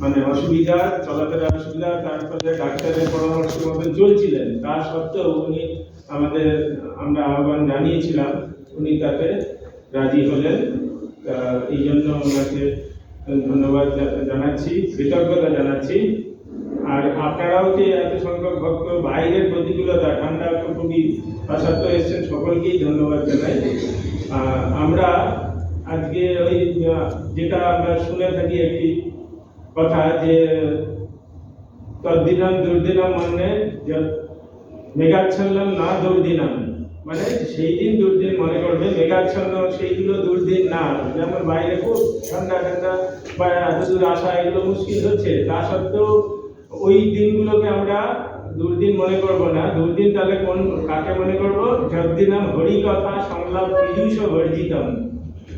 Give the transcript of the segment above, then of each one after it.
মানে অসুবিধা, চলাফেরা অসুবিধা, তারপরে ডাক্তারের পরামর্শ মতন চলছিলেন, তা সত্ত্বেও উনি আমাদের, আমরা আহ্বান জানিয়েছিলাম, উনি তাতে রাজি হলেন। এই জন্য ওনাকে ধন্যবাদ জানাচ্ছি, কৃতজ্ঞতা জানাচ্ছি। আর আপনারাও যে এত সংখ্যক ভক্ত, বাইরের প্রতিকূলতা, ঠান্ডা খুবই আসাধ্য এসছেন, সকলকেই ধন্যবাদ জানাই। আমরা আজকে ওই যেটা আমরা শুনে থাকি একটি কথা যে তদ্দিনাম দুর্দিনাম মানে মেঘাচ্ছন্নম না দুর্দিনাম। মানে সেই দিন দুর্দিন মনে করবে, মেঘাচ্ছন্ন সেইগুলো দুর্দিন না। যেমন বাইরে খুব ঠান্ডা ঠান্ডা, বা এত দূর আসা এগুলো মুশকিল হচ্ছে, তা সত্ত্বেও ওই দিনগুলোকে আমরা দুর্দিন মনে করব না। দুর্দিন তাহলে কোন, কাকে মনে করব? যদ্দিনাম হরি কথা সংলাপ পীযুষ বর্জিতম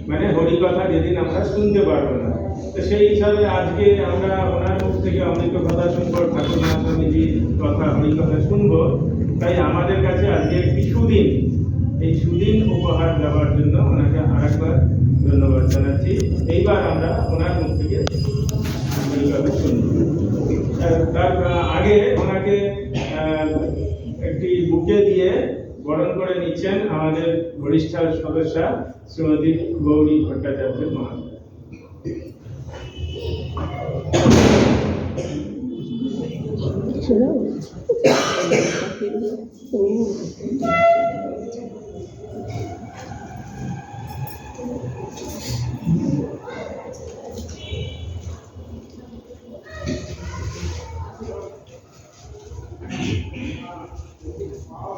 মানে হরি কথা যেদিন আমরা শুনতে পারব না। তো সেই হিসাবে আজকে আমরা ওনার মুখ থেকে অনেক কথা শুনব ঠাকুর স্বামীজির কথা হরি কথা শুনব। তাই আমাদের কাছে আজকে একটি সুদিন। এই সুদিন উপহার দেওয়ার জন্য ওনাকে আরেকবার ধন্যবাদ জানাচ্ছি। এইবার আমরা ওনার মুখ থেকে হরি কথা শুনব তার আগে ওনাকে একটি বুকে দিয়ে বরণ করে নিচ্ছেন আমাদের বরিষ্ঠ সদস্যা শ্রীমতী গৌরী ভট্টাচার্য মহাশয় ওম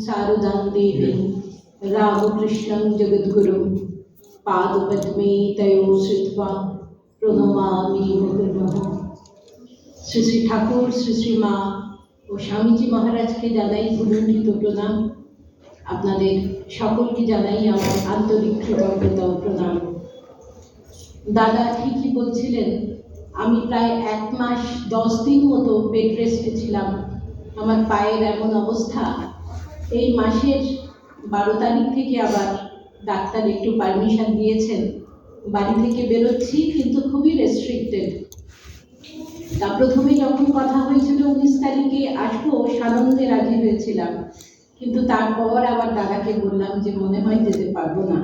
शारदां देवीं रामकृष्णं जगद्गुरुं पादपद्मे तयो श्रुत्वा প্রণমামি মুহুর্মুহ শ্রী শ্রী ঠাকুর শ্রী শ্রী মা ও স্বামীজি মহারাজকে জানাই গুণান্বিত প্রণাম আপনাদের সকলকে জানাই আমার আন্তরিক কৃতজ্ঞতা ও প্রণাম দাদা ঠিকই বলছিলেন আমি প্রায় এক মাস দশ দিন মতো বেড রেস্টে ছিলাম আমার পায়ের এমন অবস্থা এই মাসের বারো তারিখ থেকে আবার ডাক্তার একটু পারমিশন দিয়েছেন। বাড়ি থেকে বেরোচ্ছি, কিন্তু খুবই রেস্ট্রিক্টেড তা প্রথমে যখন কথা হয়েছিল উনিশ তারিখে আসব সানন্দে রাজি হয়েছিলাম। কিন্তু তারপর আবার দাদাকে বললাম যে, মনে হয় যেতে পারব না।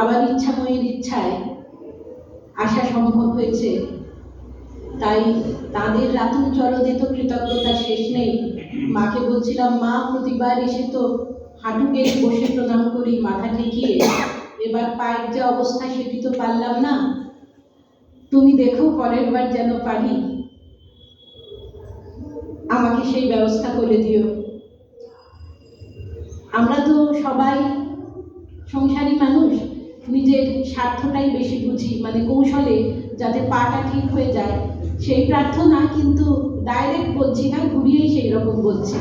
আবার ইচ্ছাময়ের ইচ্ছায় আসা সম্ভব হয়েছে। তাই তাদের রাতুল চরণে তো কৃতজ্ঞতার শেষ নেই। মাকে বলছিলাম, মা, প্রতিবার এসে তো হাঁটু গেড়ে বসে প্রণাম করি, মাথা ঠেকিয়ে। এবার পায়ের যে অবস্থা, সেটি তো পারলাম না। তুমি দেখো পরের বার যেন পারি। আমাকে সেই ব্যবস্থা করে দিও। আমরা তো সবাই সংসারী মানুষ, নিজের স্বার্থটাই বেশি বুঝি মানে কৌশলে যাতে পাটা ঠিক হয়ে যায়। সেই প্রার্থনা কিন্তু ডাইরেক্ট বলছি না, ঘুরিয়েই সেই রকম বলছি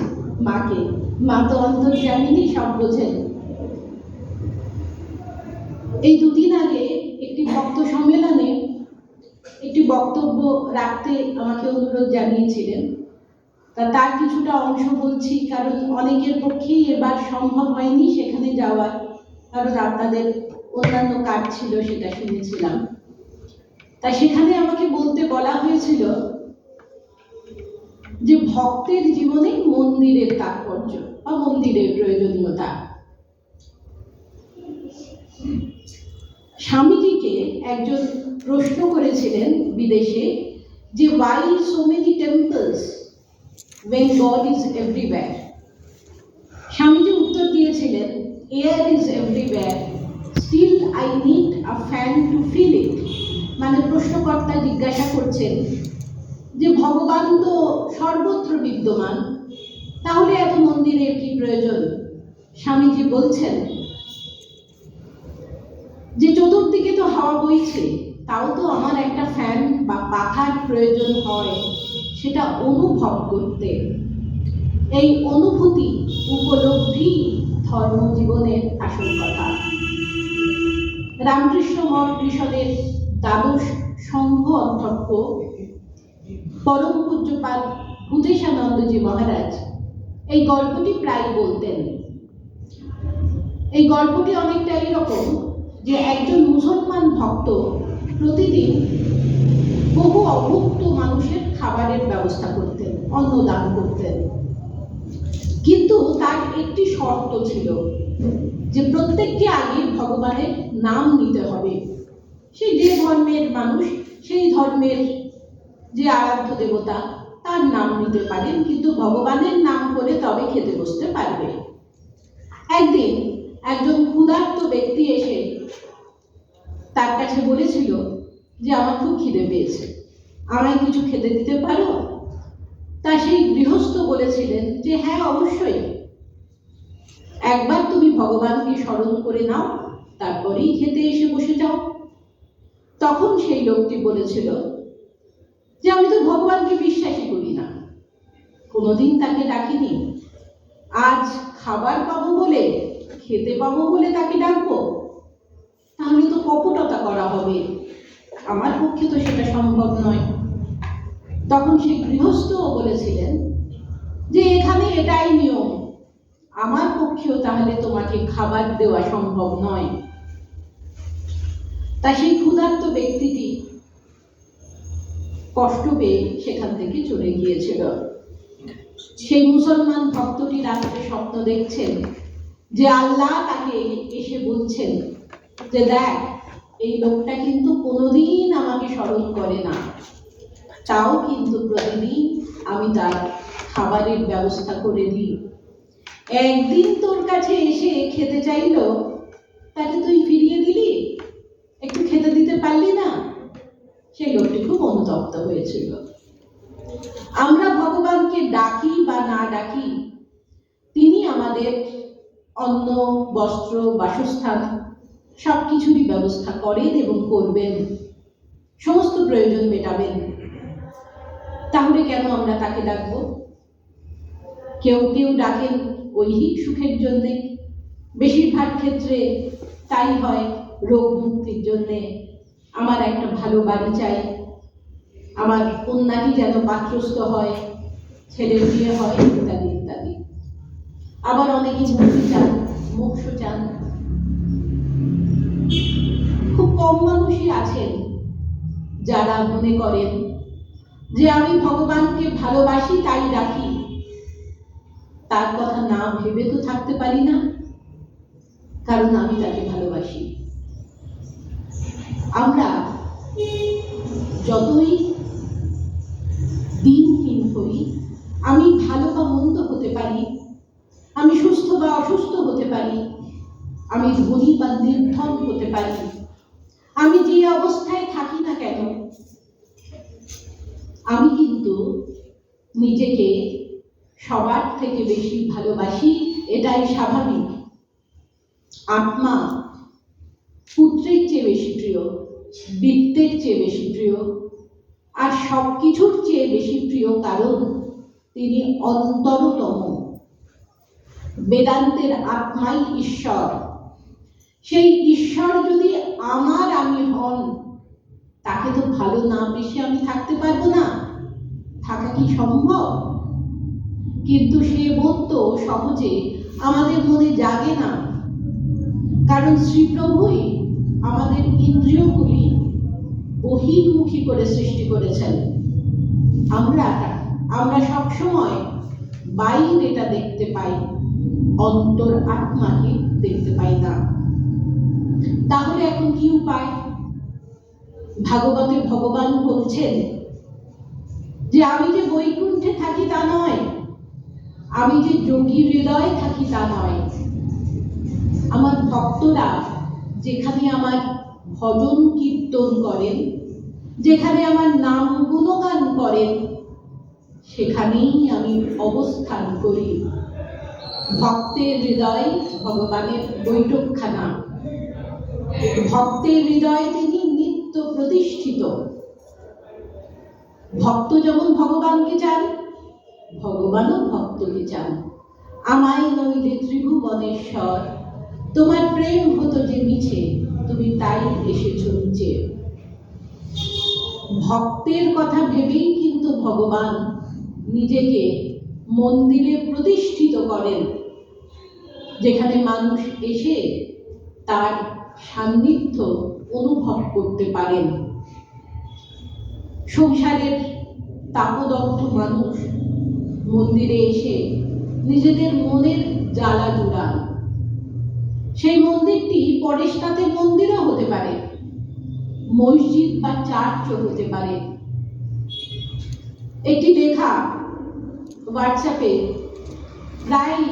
মাকে। মা তো অন্তর্জামিনী সব বোঝেন। এই দুদিন আগে একটি ভক্ত সম্মেলনে একটি বক্তব্য রাখতে আমাকে অনুরোধ জানিয়েছিলেন। তা তার কিছুটা অংশ বলছি, কারণ অনেকের পক্ষেই এবার সম্ভব হয়নি সেখানে যাওয়ার, কারণ আপনাদের অন্যান্য কাজ ছিল, সেটা শুনেছিলাম। তা সেখানে আমাকে বলতে বলা হয়েছিল যে ভক্তের জীবনে মন্দিরের তাৎপর্য বা মন্দিরের প্রয়োজনীয়তা। স্বামীজিকে একজন প্রশ্ন করেছিলেন বিদেশে যে why so many temples when God is everywhere? Swamiji উত্তর দিয়েছিলেন air is everywhere still I need a fan to feel it মানে প্রশ্নকর্তা জিজ্ঞাসা করছেন যে ভগবান তো সর্বত্র বিদ্যমান, তাহলে এত মন্দিরের কি প্রয়োজন? স্বামীজি বলছেন, যে চতুর্দিকে তো হাওয়া বইছে, তাও তো আমার একটা ফ্যান বা পাখার প্রয়োজন হয়, সেটা অনুভব করতে। এই অনুভূতি উপলব্ধি ধর্মজীবনের আসল কথা। রামকৃষ্ণ মঠ মিশনের দ্বাদশ সংঘ অধ্যক্ষ পরম পূজ্যপাল ভূতেশানন্দজি মহারাজ এই গল্পটি প্রায় বলতেন। এই গল্পটি অনেকটা এরকম যে একজন মুসলমান ভক্ত প্রতিদিন বহু অভুক্ত মানুষের খাবারের ব্যবস্থা করতেন, অন্নদান করতেন। কিন্তু তার একটি শর্ত ছিল যে প্রত্যেককে আগে ভগবানের নাম নিতে হবে। সে যে ধর্মের মানুষ, সেই ধর্মের যে আরাধ্য দেবতা, তার নাম নিতে পারেন, কিন্তু ভগবানের নাম করে তবে খেতে বসতে পারবে। একদিন একজন ক্ষুধার্ত ব্যক্তি এসে তার কাছে বলেছিল যে, আমার খুব খিদে পেয়েছে, আমায় কিছু খেতে দিতে পারো? তা সেই গৃহস্থ বলেছিলেন যে হ্যাঁ অবশ্যই। একবার তুমি ভগবানকে স্মরণ করে নাও, তারপরেই খেতে এসে বসে যাও। তখন সেই লোকটি বলেছিল যে, আমি তো ভগবানকে বিশ্বাসই করি না। কোনোদিন তাকে ডাকিনি। আজ খাবার পাবো বলে, খেতে পাবো বলে তাকে ডাকবো। তাহলে তো কপটতা করা হবে। আমার পক্ষে তো সেটা সম্ভব নয়। তখন সেই গৃহস্থও বলেছিলেন যে, এখানে এটাই নিয়ম। আমার পক্ষেও তাহলে তোমাকে খাবার দেওয়া সম্ভব নয়। তা সেই ক্ষুধার্ত ব্যক্তিটি কষ্ট পেয়ে সেখান থেকে চলে গিয়েছিল। সেই মুসলমান ভক্তটি রাত্রে স্বপ্ন দেখছেন যে আল্লাহ তাকে এসে বলছেন যে দেখ, এই লোকটা কিন্তু কোনোদিন আমাকে স্মরণ করে না। তাও কিন্তু প্রতিদিন আমি তার খাবারের ব্যবস্থা করে দিই। একদিন তোর কাছে এসে খেতে চাইলো, তাকে তুই ফিরিয়ে দিলি? খেতে দিতে পারলি না? সেই লোকটি খুব অনুতপ্ত হয়েছিল। আমরা ভগবানকে ডাকি বা না ডাকি, তিনি আমাদের অন্ন, বস্ত্র, বাসস্থান সব কিছুরই ব্যবস্থা করেন এবং করবেন। সমস্ত প্রয়োজন মেটাবেন। তাহলে কেন আমরা তাকে ডাকবো? কেউ কেউ ডাকেন ঐহিক সুখের জন্যে। বেশিরভাগ ক্ষেত্রে তাই হয়। রোগ মুক্তির জন্যে আমার একটা ভালো বাড়ি চাই। আমার কন্যাটি যেন পাত্রস্থ হয় ছেলের বিয়ে হয়, ইত্যাদি ইত্যাদি। আবার অনেকে মুক্তি চান, মোক্ষ চান। খুব কম মানুষই আছেন যারা মনে করেন যে আমি ভগবানকে ভালোবাসি, তাই রাখি। তার কথা না ভেবে তো থাকতে পারি না, কারণ আমি তাকে ভালোবাসি। আমরা যতই দিনহীন হই আমি ভালো বা মন্দ হতে পারি, আমি সুস্থ বা অসুস্থ হতে পারি, আমি ধনী বা নির্ধন হতে পারি, আমি যে অবস্থায় থাকি না কেন, আমি কিন্তু নিজেকে সবার থেকে বেশি ভালোবাসি, এটাই স্বাভাবিক। আত্মা পুত্রের চেয়ে বেশি প্রিয়, বৃত্তের চেয়ে বেশি প্রিয়, আর সব কিছুর চেয়ে বেশি প্রিয় কারণ তিনি অন্তরতম। বেদান্তের আত্মাই ঈশ্বর। সেই ঈশ্বর যদি আমার আমি হন, তাকে তো ভালো না বেশি আমি থাকতে পারব না। থাকা কি সম্ভব? কিন্তু সে বোধ তো সহজে আমাদের মনে জাগে না। কারণ শ্রীপ্রভুই আমাদের ইন্দ্রিয়গুলি বহির্মুখী করে সৃষ্টি করেছেন। আমরা আমরা সবসময় বাইরেটা দেখতে পাই, অন্তর আত্মাকে দেখতে পাই না। তাহলে এখন কি উপায়? ভাগবতে ভগবান বলছেন যে, আমি যে বৈকুণ্ঠে থাকি তা নয়, আমি যে যোগী হৃদয়ে থাকি তা নয়। আমার ভক্তরা যেখানে আমার ভজন কীর্তন করেন, যেখানে আমার নাম গুণগান করেন, সেখানেই আমি অবস্থান করি। ভক্তের হৃদয় ভগবানের বৈঠকখানা। ভক্তের হৃদয়ে তিনি নিত্য প্রতিষ্ঠিত। ভক্ত যেমন ভগবানকে চান, ভগবানও ভক্তকে চান। আমায় নইলে ত্রিভুবনেশ্বর। তোমার প্রেম হতো যে মিছে তুমি তাই এসেছ নিচে। ভক্তের কথা ভেবেই কিন্তু ভগবান নিজেকে মন্দিরে প্রতিষ্ঠিত করেন, যেখানে মানুষ এসে তার সান্নিধ্য অনুভব করতে পারেন। সংসারের তাপদগ্ধ মানুষ মন্দিরে এসে নিজেদের মনের জ্বালা জুড়ান সেই মন্দিরটি পরেশনাথের মন্দিরও হতে পারে। মসজিদ বা চার্চও হতে পারে। একটি লেখা হোয়াটসঅ্যাপে প্রায়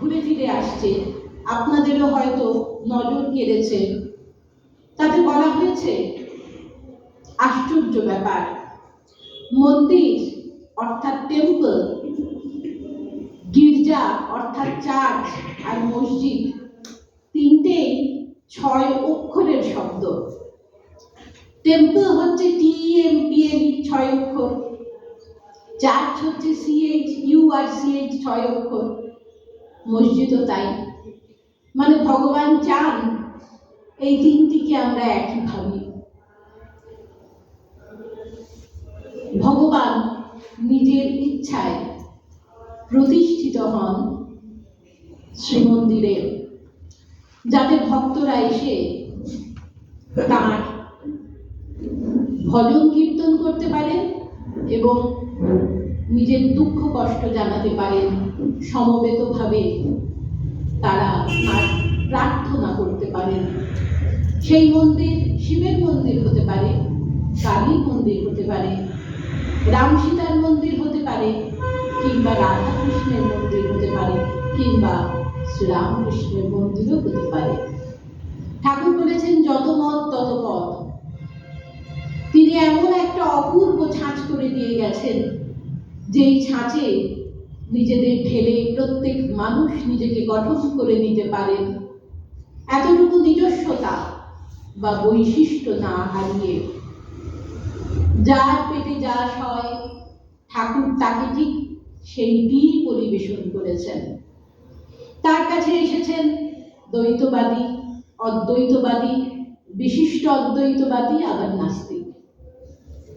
ঘুরে ফিরে আসছে। আপনাদেরও হয়তো নজর কেড়েছে। তাতে বলা হয়েছে, আশ্চর্য ব্যাপার। মন্দির অর্থাৎ টেম্পল গির্জা অর্থাৎ চার্চ আর মসজিদ ছয় অক্ষরের শব্দ। টেম্পল হচ্ছে টি এম পি এল ছয় অক্ষর। চার্চ হচ্ছে সিএইচ ইউ আর সিএইচ ছয় অক্ষর। মসজিদও তাই। মানে ভগবান চান এই তিনটিকে আমরা একই ভাবি। ভগবান নিজের ইচ্ছায় প্রতিষ্ঠিত হন শ্রীমন্দিরে। যাতে ভক্তরা এসে তার ভজন কীর্তন করতে পারেন এবং নিজের দুঃখ কষ্ট জানাতে পারেন, সমবেতভাবে তারা তাঁর প্রার্থনা করতে পারেন। সেই মন্দির শিবের মন্দির হতে পারে কালীর মন্দির হতে পারে, রাম সীতার মন্দির হতে পারে, কিংবা রাধা কৃষ্ণের মন্দির হতে পারে, কিংবা শ্রীরামকৃষ্ণের মন্দিরও হতে পারে। ঠাকুর বলেছেন, যত মত, তত পথ। তিনি এমন একটা অপূর্ব ছাঁচ করে দিয়ে গেছেন, যেই ছাঁচে নিজেদের ঠেলে প্রত্যেক মানুষ নিজেকে গঠন করে নিতে পারেন। এতটুকু নিজস্বতা বা বৈশিষ্ট্য না হারিয়ে। যার পেটে যা হয় ঠাকুর তাকে ঠিক সেইটি পরিবেশন করেছেন। তার কাছে এসেছেন দ্বৈতবাদী, অদ্বৈতবাদী, বিশিষ্ট অদ্বৈতবাদী, আবার নাস্তিক।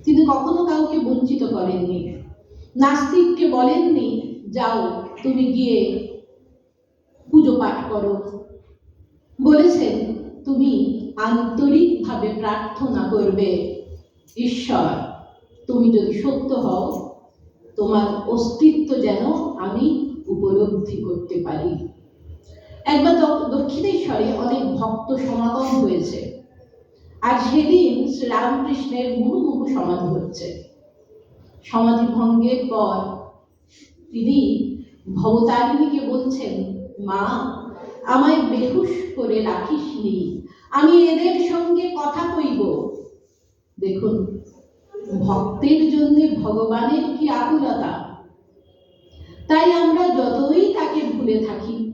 তিনি কখনো কাউকে বঞ্চিত করেননি। নাস্তিককে বলেননি, যাও, তুমি গিয়ে পুজো পাঠ করো। বলেছেন, তুমি আন্তরিকভাবে প্রার্থনা করবে, ঈশ্বর, তুমি যদি সত্য হও, তোমার অস্তিত্ব যেন আমি উপলব্ধি করতে পারি। একবার দক্ষিণেশ্বরে অনেক ভক্ত সমাগম হয়েছে। আর সেদিন শ্রী শ্রীরামকৃষ্ণের মুহুমুহু সমাধি হচ্ছে। সমাধি ভঙ্গের পর তিনি ভবতারিণীকে বলছেন, মা, আমায় বেহুশ করে রাখিস নি। আমি এদের সঙ্গে কথা কইব। দেখুন, ভক্তের জন্য ভগবানের কি আকুলতা। তাই আমরা যতই তাকে ভুলে থাকি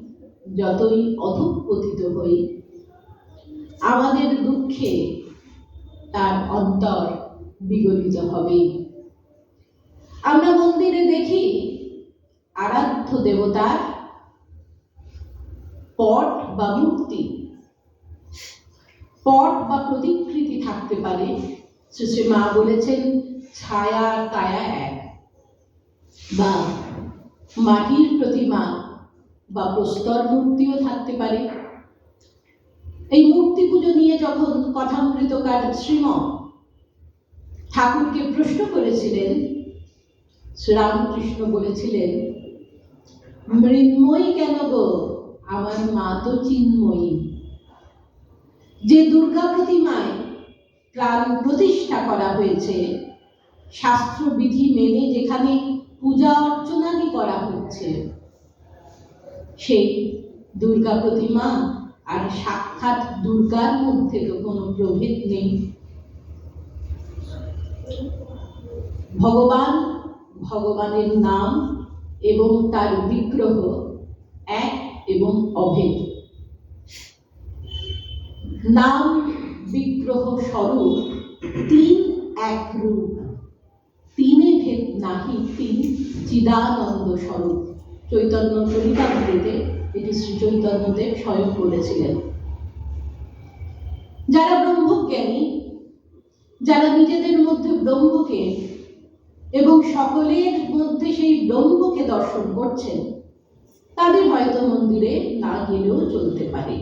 যতই অধঃপতিত হই, আমাদের দুঃখে তার অন্তর বিগলিত হবে। আমরা মন্দিরে দেখি আরাধ্য দেবতার পট বা মূর্তি। পট বা প্রতিকৃতি থাকতে পারে। শ্রী মা বলেছেন, ছায়া কায়া এক। বা মাটির প্রতিমা বা প্রস্তর মূর্তিও থাকতে পারে। এই মূর্তি পুজো নিয়ে যখন কথামৃতকার শ্রীম ঠাকুরকে প্রশ্ন করেছিলেন, শ্রীরামকৃষ্ণ বলেছিলেন, মৃন্ময়ী কেন গো? আমার মা তো চিন্ময়ী। যে দুর্গা প্রতিমায় প্রাণ প্রতিষ্ঠা করা হয়েছে, শাস্ত্রবিধি মেনে যেখানে পূজা অর্চনাদি করা হচ্ছে সেই দুর্গা প্রতিমা আর সাক্ষাৎ দুর্গার মধ্যে তো কোনো প্রভেদ নেই। ভগবান ভগবানের নাম এবং তার বিগ্রহ এক এবং অভেদ। নাম, বিগ্রহ স্বরূপ তিন এক রূপ। তিনে ভেদ নাহি, তিন চিদানন্দ স্বরূপ। চৈতন্য চরিতামৃতে এটি শ্রী চৈতন্যদেব স্বয়ং বলেছিলেন যারা ব্রহ্মজ্ঞানী, যারা নিজেদের মধ্যে ব্রহ্মকে এবং সকলের মধ্যে সেই ব্রহ্মকে দর্শন করছেন, তাদের হয়তো মন্দিরে না গেলেও চলতে পারে।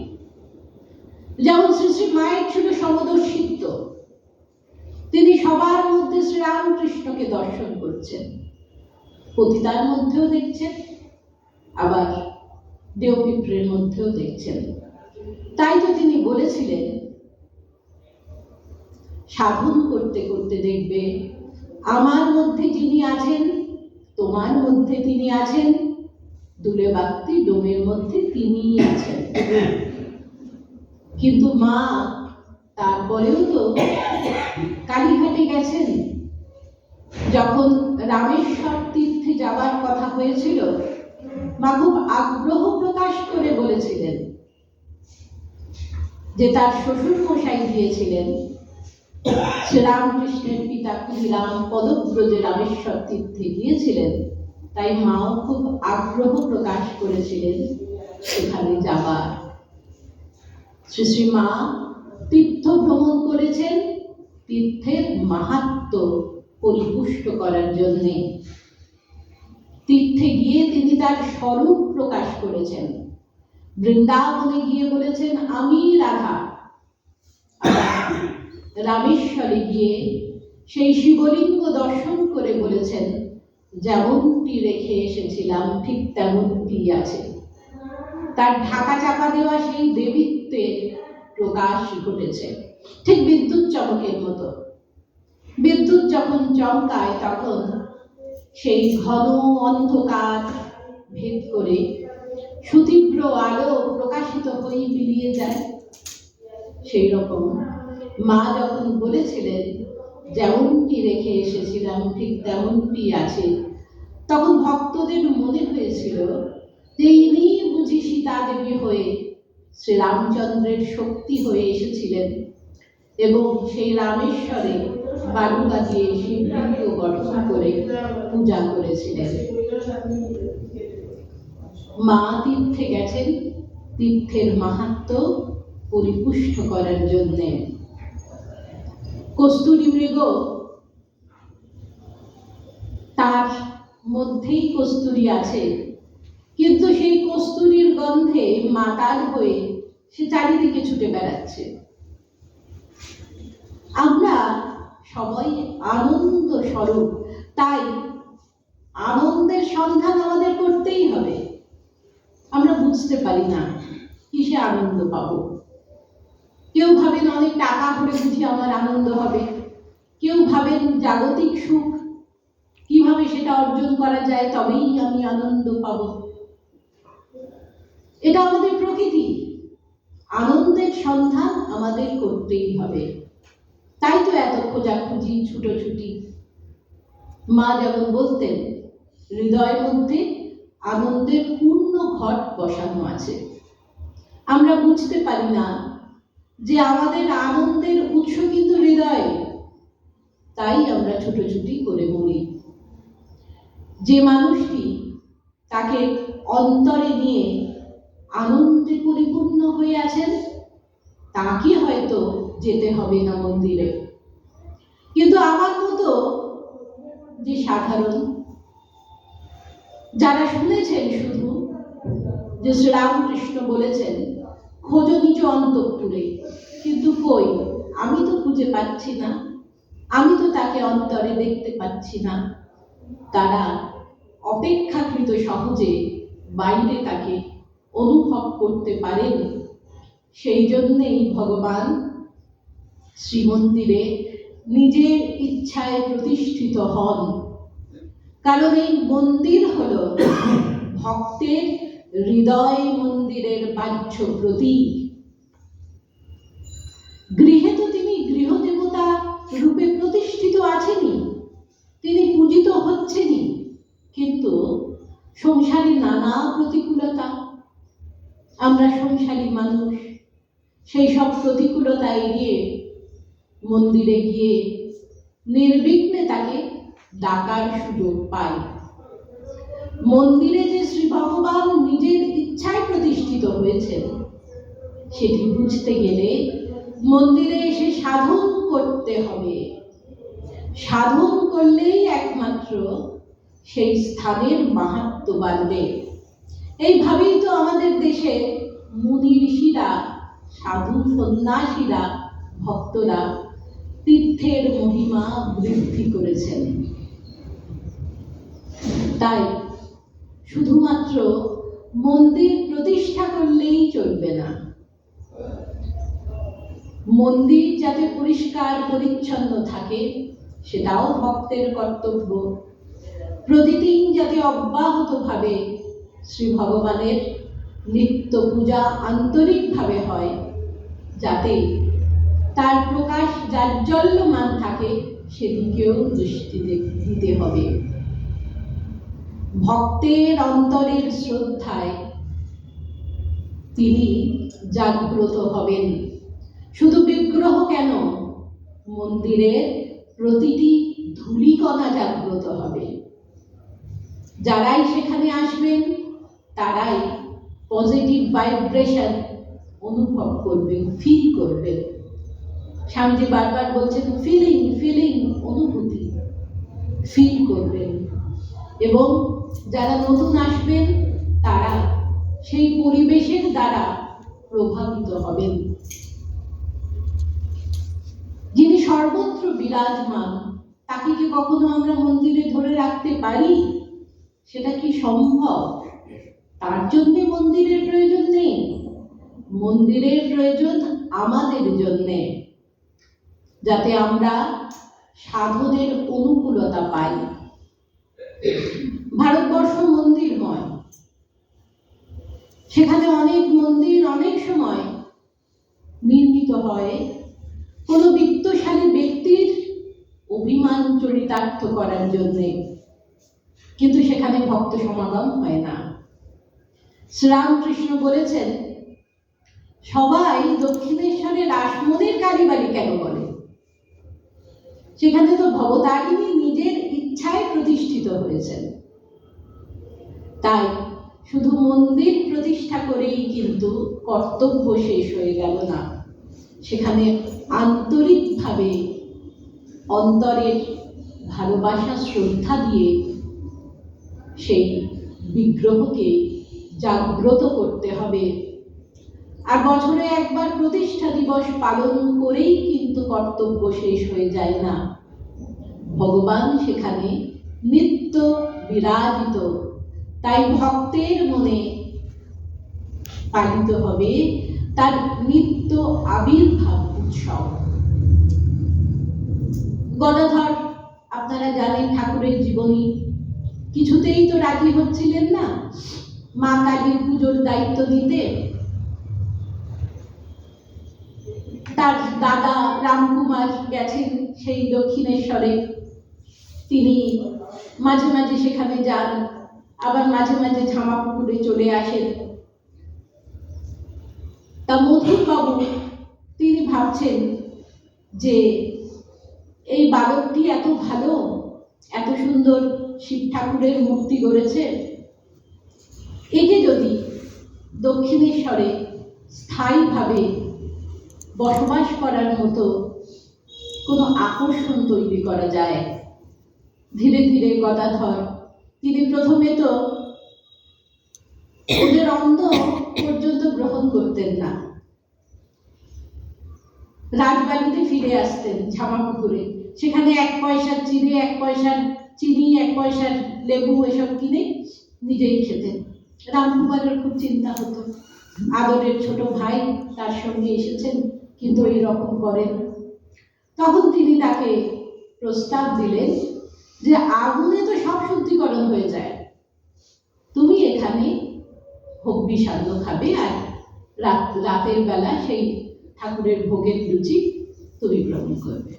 যেমন শ্রী শ্রী মায়ের ছিল সমদর্শিত্ব, তিনি সবার মধ্যে শ্রীরামকৃষ্ণকে দর্শন করছেন। পতিতার মধ্যেও দেখছেন আবার দেওপিপ্রের মধ্যেও দেখছেন। তাই তো তিনি বলেছিলেন, সাধন করতে করতে দেখবে, আমার মধ্যে যিনি আছেন, তোমার মধ্যে তিনি আছেন দূরে বাক্তি ডোমের মধ্যে তিনিই আছেন। কিন্তু মা, তারপরেও তো কালীঘাটে গেছেন। যখন রামেশ্বর তীর্থে যাবার কথা হয়েছিল মা খুব আগ্রহ প্রকাশ করে বলেছিলেন যে তার শ্বশুর মশাই দিয়েছিলেন শ্রীরামকৃষ্ণের পিতা ক্ষুদিরাম পদব্রজে রামেশ্বর তীর্থে গিয়েছিলেন। তাই মাও খুব আগ্রহ প্রকাশ করেছিলেন সেখানে যাবার। শ্রী শ্রী মা তীর্থ ভ্রমণ করেছেন। তীর্থের মাহাত্ম পরিপুষ্ট করার জন্যে তীর্থে গিয়ে তিনি তার স্বরূপ প্রকাশ করেছেন। বৃন্দাবনে গিয়ে বলেছেন, আমি রাধা। রামেশ্বরে গিয়ে সেই শিবলিঙ্গ দর্শন করে বলেছেন, যেমনটি রেখে এসেছিলাম, ঠিক তেমনটি আছে। তার ঢাকা চাপা দেওয়া সেই দেবীত্বের প্রকাশ ঘটেছে, ঠিক বিদ্যুৎ চমকের মতো। বিদ্যুৎ যখন চমকায়, তখন সেই ঘন অন্ধকার ভেদ করে সুতীব্র আলো প্রকাশিত হয়ে মিলিয়ে যায়। সেই রকম মা যখন বলেছিলেন, যেমনটি রেখে এসেছিলাম, ঠিক তেমনটি আছে। তখন ভক্তদের মনে হয়েছিল যে ইনি বুঝি সীতা দেবী হয়ে শ্রীরামচন্দ্রের শক্তি হয়ে এসেছিলেন এবং সেই রামেশ্বরে বালুকা দিয়ে শিবলিঙ্গ গঠন করে পূজা করেছিলেন। মা তীর্থে গেছেন, তীর্থের মাহাত্ম পরিপুষ্ট করার জন্যে। কস্তুরী মৃগ তার মধ্যেই কস্তুরী আছে, কিন্তু সেই কস্তুরীর গন্ধে মাতাল হয়ে সে চারিদিকে ছুটে বেড়াচ্ছে। আমরা সবাই আনন্দ স্বরূপ। তাই আনন্দের সন্ধান আমাদের করতেই হবে। আমরা বুঝতে পারি না, কিসে আনন্দ পাবো? কেউ ভাবেন অনেক টাকা হলে বুঝি আমার আনন্দ হবে। কেউ ভাবেন জাগতিক সুখ, কীভাবে সেটা অর্জন করা যায় তবেই আমি আনন্দ পাব। এটা আমাদের প্রকৃতি। আনন্দের সন্ধান আমাদের করতেই হবে। তাই তো এত খোঁজাখুঁজি ছুটোছুটি। মা যেমন বলতেন হৃদয়ের মধ্যে আনন্দের পূর্ণ ঘট বসানো আছে। আমরা বুঝতে পারি না যে আমাদের আনন্দের উৎস কিন্তু হৃদয়। তাই আমরা ছুটোছুটি করে মরি যে মানুষটি তাকে অন্তরে নিয়ে আনন্দে পরিপূর্ণ হয়ে আছেন, তাকে হয়তো যেতে হবে না মন্দিরে। কিন্তু আমার মতো যে সাধারণ, যারা শুনেছেন শুধু যে শ্রীরামকৃষ্ণ বলেছেন, খোঁজো নিজ অন্তঃপুরে। কিন্তু কই? আমি তো খুঁজে পাচ্ছি না। আমি তো তাকে অন্তরে দেখতে পাচ্ছি না। তারা অপেক্ষাকৃত সহজে বাইরে তাকে অনুভব করতে পারেন। সেই জন্যেই ভগবান শ্রীমন্দিরে নিজের ইচ্ছায় প্রতিষ্ঠিত হন। কারণ এই মন্দির হল ভক্তের হৃদয় মন্দিরের বাহ্য প্রতীক। গৃহে তো তিনি গৃহদেবতা রূপে প্রতিষ্ঠিত আছেনই, তিনি পূজিত হচ্ছেনই, কিন্তু সংসারে নানা প্রতিকূলতা, আমরা সংসারী মানুষ, সেই সব প্রতিকূলতা এড়িয়ে মন্দিরে গিয়ে নির্বিঘ্নে তাকে ডাকার সুযোগ পাই মন্দিরে যে শ্রী ভগবান নিজের ইচ্ছায় প্রতিষ্ঠিত হয়েছেন, সেটি বুঝতে গেলে মন্দিরে এসে সাধন করতে হবে। সাধন করলেই একমাত্র সেই স্থানের মাহাত্ম বাড়বে। এইভাবেই তো আমাদের দেশে মুনি ঋষিরা, সাধু সন্ন্যাসীরা, ভক্তরা তীর্থের মহিমা বৃদ্ধি করেছেন। তাই শুধুমাত্র মন্দির প্রতিষ্ঠা করলেই চলবে না। মন্দির যাতে পরিষ্কার, পরিচ্ছন্ন থাকে, সেটাও ভক্তের কর্তব্য। প্রতিদিন যাতে অব্যাহতভাবে শ্রী ভগবানের নিত্য পূজা আন্তরিকভাবে হয়, যাতে তার প্রকাশ জাজ্জল্যমান থাকে, সেদিকেও দৃষ্টি দিতে হবে। ভক্তের অন্তরের শ্রদ্ধায় তিনি জাগ্রত হবেন। শুধু বিগ্রহ কেন? মন্দিরের প্রতিটি ধূলিকণা জাগ্রত হবে। যারাই সেখানে আসবেন, তারাই পজিটিভ ভাইব্রেশন অনুভব করবেন ফিল করবেন। স্বামীজি বারবার বলছেন ফিলিং ফিলিং অনুভূতি ফিল করবেন। এবং যারা নতুন আসবেন, তারা সেই পরিবেশের দ্বারা প্রভাবিত হবেন। যিনি সর্বত্র বিরাজমান, তাকে কি কখনো আমরা মন্দিরে ধরে রাখতে পারি? সেটা কি সম্ভব? তার জন্য মন্দিরের প্রয়োজন নেই। মন্দিরের প্রয়োজন আমাদের জন্যে। যাতে আমরা সাধনের অনুকূলতা পাই। ভারতবর্ষ মন্দিরময়। সেখানে অনেক মন্দির অনেক সময় নির্মিত হয়। কোনো বিত্তশালী ব্যক্তির অভিমান চরিতার্থ করার জন্যে। কিন্তু সেখানে ভক্ত সমাগম হয় না। শ্রীরামকৃষ্ণ বলেছেন, সবাই দক্ষিণেশ্বরের রাসমণির কালীবাড়ি কেন বলে? সেখানে তো ভবতারিণী নিজের ইচ্ছায় প্রতিষ্ঠিত হয়েছেন। তাই শুধু মন্দির প্রতিষ্ঠা করেই কিন্তু কর্তব্য শেষ হয়ে গেল না। সেখানে আন্তরিকভাবে অন্তরের ভালোবাসা, শ্রদ্ধা দিয়ে সেই বিগ্রহকে জাগ্রত করতে হবে। আর বছরে একবার প্রতিষ্ঠা দিবস পালন করেই কিন্তু কর্তব্য শেষ হয়ে যায় না। ভগবান সেখানে নিত্য বিরাজিত। তাই ভক্তের মনে পালিত হবে তার নিত্য আবির্ভাব উৎসব। গদাধর, আপনারা জানেন ঠাকুরের জীবনী। কিছুতেই তো রাজি হচ্ছিলেন না। মা কালীর পুজোর দায়িত্ব নিতে তার দাদা রামকুমার গেছেন সেই দক্ষিণেশ্বরে। তিনি মাঝে মাঝে সেখানে যান, আবার মাঝে মাঝে ঝামা পুকুরে চলে আসেন। তা মধুর বাবু তিনি ভাবছেন যে এই বালকটি এত ভালো, এত সুন্দর শিব ঠাকুরের মূর্তি গড়েছে। একে যদি দক্ষিণেশ্বরে স্থায়ীভাবে বসবাস করার মতো কোনো আকর্ষণ তৈরি করা যায়। ধীরে ধীরে গদাধর, তিনি প্রথমে তো ওদের অন্ন পর্যন্ত গ্রহণ করতেন না। রাজবাড়িতে ফিরে আসতেন ঝামাপুকুরে। সেখানে এক পয়সার চিনি এক পয়সার চিনি, এক পয়সার লেবু এসব কিনে নিজেই খেতেন। রামকুমারের খুব চিন্তা হতো। আদরের ছোট ভাই তার সঙ্গে এসেছেন। কিন্তু এই রকম করেন তখন তিনি তাকে প্রস্তাব দিলেন যে আগুনে তো সব শুদ্ধিকরণ হয়ে যায়। তুমি এখানে হব্বি সাধ্য খাবে আর রাত, রাতের বেলা সেই ঠাকুরের ভোগের রুচি তুমি গ্রহণ করবে।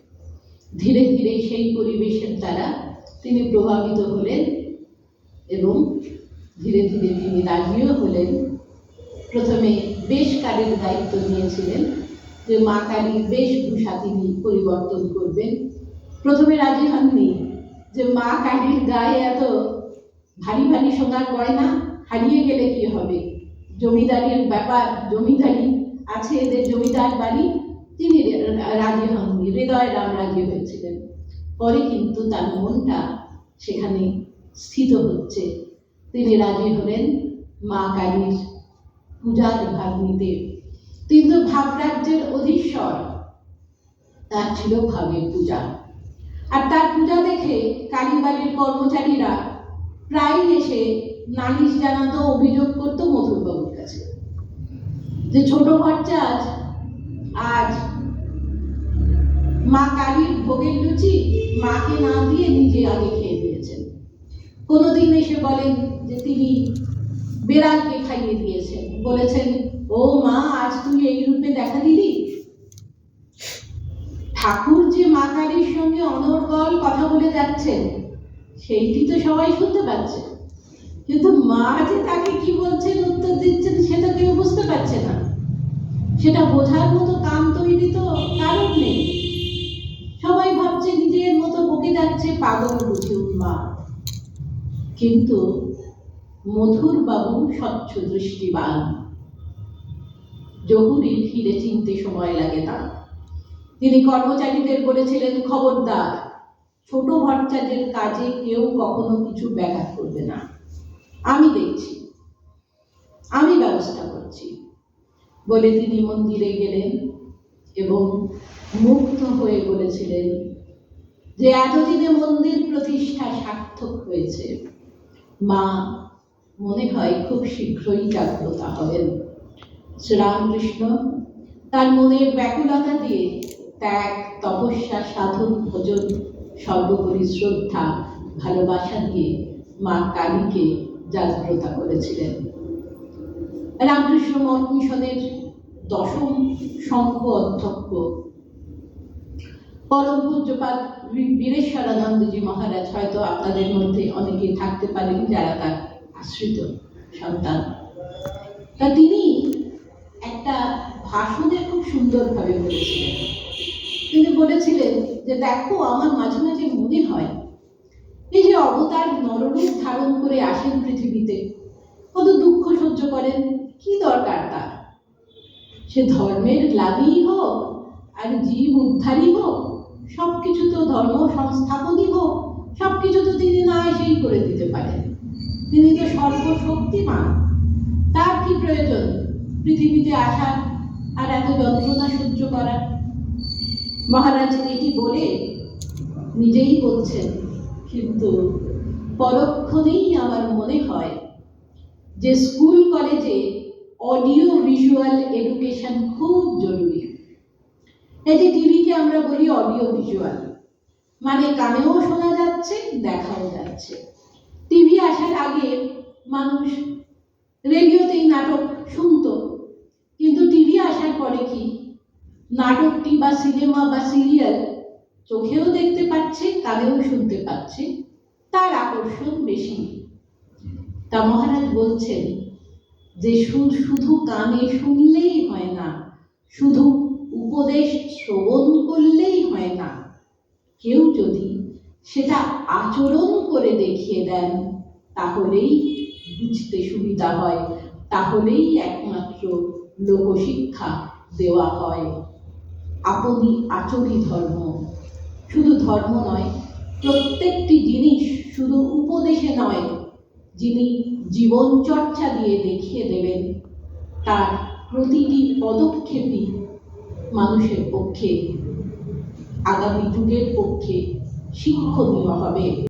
ধীরে ধীরে সেই পরিবেশের দ্বারা তিনি প্রভাবিত হলেন এবং ধীরে ধীরে তিনি রাজিও হলেন। প্রথমে বেশ কালের দায়িত্ব নিয়েছিলেন। যে মা কালীর বেশভূষা তিনি পরিবর্তন করবেন। প্রথমে রাজি হননি যে মা কালীর গায়ে এত ভারী ভারী সোনার গয়না, হারিয়ে গেলে কি হবে? জমিদারির ব্যাপার, জমিদারি আছে এদের জমিদার বাড়ি। তিনি রাজি হননি, হৃদয় রাম রাজি হয়েছিলেন। পরে কিন্তু তার মনটা সেখানে স্থিত হচ্ছে। তিনি রাজি হলেন মা কালীর পূজার ভাগ নিতে তিনি তো ভাবরাজ্যের অধীশ্বর। তার ছিল ভাবের পূজা। আর তার পূজা দেখে কালীবাড়ির কর্মচারীরা প্রায় এসে নালিশ জানাতো, অভিযোগ করতো মধুরবাবুর কাছে। যে ছোট বাচ্চা আজ আজ মা কালীর ভোগের লুচি মাকে না দিয়ে নিজে আগে খেয়ে দিয়েছেন কোনোদিন এসে বলেন যে তিনি বেড়ালকে খাইয়ে দিয়েছেন। বলেছেন ও মা, আজ তুই এই রূপে দেখা দিলি? ঠাকুর যে মা কালীর সঙ্গে অনর্গল কথা বলে যাচ্ছেন, সেইটি তো সবাই শুনতে পাচ্ছে। কিন্তু মা যে তাকে কি বলছেন, উত্তর দিচ্ছেন, সেটা কেউ বুঝতে পারছে না। সেটা বোঝার মতো কাম তৈরি তো কারণ নেই। সবাই ভাবছে নিজের মতো বকে যাচ্ছে পাগল বুঝি মা। কিন্তু মধুর বাবু স্বচ্ছ দৃষ্টিবান। জহুরি ফিরে চিনতে সময় লাগে তার তিনি কর্মচারীদের বলেছিলেন, খবরদার, ছোট ভট্টাচার্যের কাজে কেউ কখনো কিছু ব্যাঘাত করবে না। আমি দেখছি, আমি ব্যবস্থা করছি। বলে তিনি মন্দিরে গেলেন এবং মুগ্ধ হয়ে বলেছিলেন যে, এতদিনে মন্দির প্রতিষ্ঠা সার্থক হয়েছে। মা, মনে হয় খুব শীঘ্রই জাগ্রতা হবেন। শ্রীরামকৃষ্ণ, তার মনের ব্যাকুলতা দিয়ে ত্যাগ, তপস্যা, সাধন, ভোজন সর্বোপরি শ্রদ্ধা ভালোবাসা দিয়ে মা কালীকে জাগ্রত করেছিলেন। রামকৃষ্ণ মঠ মিশনের দশম সংঘ অধ্যক্ষ পরম পূজ্যপাত বীরেশ্বরানন্দজি মহারাজ হয়তো আপনাদের মধ্যে অনেকে থাকতে পারেন যারা তার আশ্রিত সন্তান। তা তিনি একটা ভাষণে খুব সুন্দরভাবে বলেছিলেন। তিনি বলেছিলেন যে, দেখো, আমার মাঝে মাঝে মনে হয়, এই যে অবতার নররূপ ধারণ করে আসেন পৃথিবীতে, কত দুঃখ সহ্য করেন, কি দরকার তার? সে ধর্মের লাভই হোক, আর জীব উদ্ধারই হোক সব কিছু তো ধর্ম সংস্থাপনই হোক সব কিছু তো তিনি না এসেই করে দিতে পারেন। তিনি তো সর্বশক্তিমান, তার কি প্রয়োজন? পৃথিবীতে আসার আর এত যন্ত্রণা সহ্য করার মহারাজ এটি বলে নিজেই বলছেন, কিন্তু পরক্ষণেই আমার মনে হয় যে স্কুল কলেজে অডিও ভিজুয়াল এডুকেশন খুব জরুরি। এই যে টিভিকে আমরা বলি অডিও ভিজুয়াল। মানে কানেও শোনা যাচ্ছে, দেখাও যাচ্ছে। টিভি আসার আগে মানুষ রেডিওতেই নাটক শুনতো কিন্তু টিভি আসার পরে কি নাটকটি বা সিনেমা বা সিরিয়াল চোখেও দেখতে পাচ্ছে, কানেও শুনতে পাচ্ছে, তার আকর্ষণ বেশি। তা মহারাজ বলছেন যে শুধু কানে শুনলেই হয় না, শুধু উপদেশ শ্রবণ করলেই হয় না। কেউ যদি সেটা আচরণ করে দেখিয়ে দেন, তাহলেই বুঝতে সুবিধা হয়, তাহলেই একমাত্র লোকশিক্ষা দেওয়া হয়। আপনি আচরি ধর্ম। শুধু ধর্ম নয়, প্রত্যেকটি জিনিস শুধু উপদেশে নয়, যিনি জীবন চর্চা দিয়ে দেখিয়ে দেবেন, তার প্রতিটি পদক্ষেপই মানুষের পক্ষে। আগামী যুগের পক্ষে শিক্ষণীয় হবে।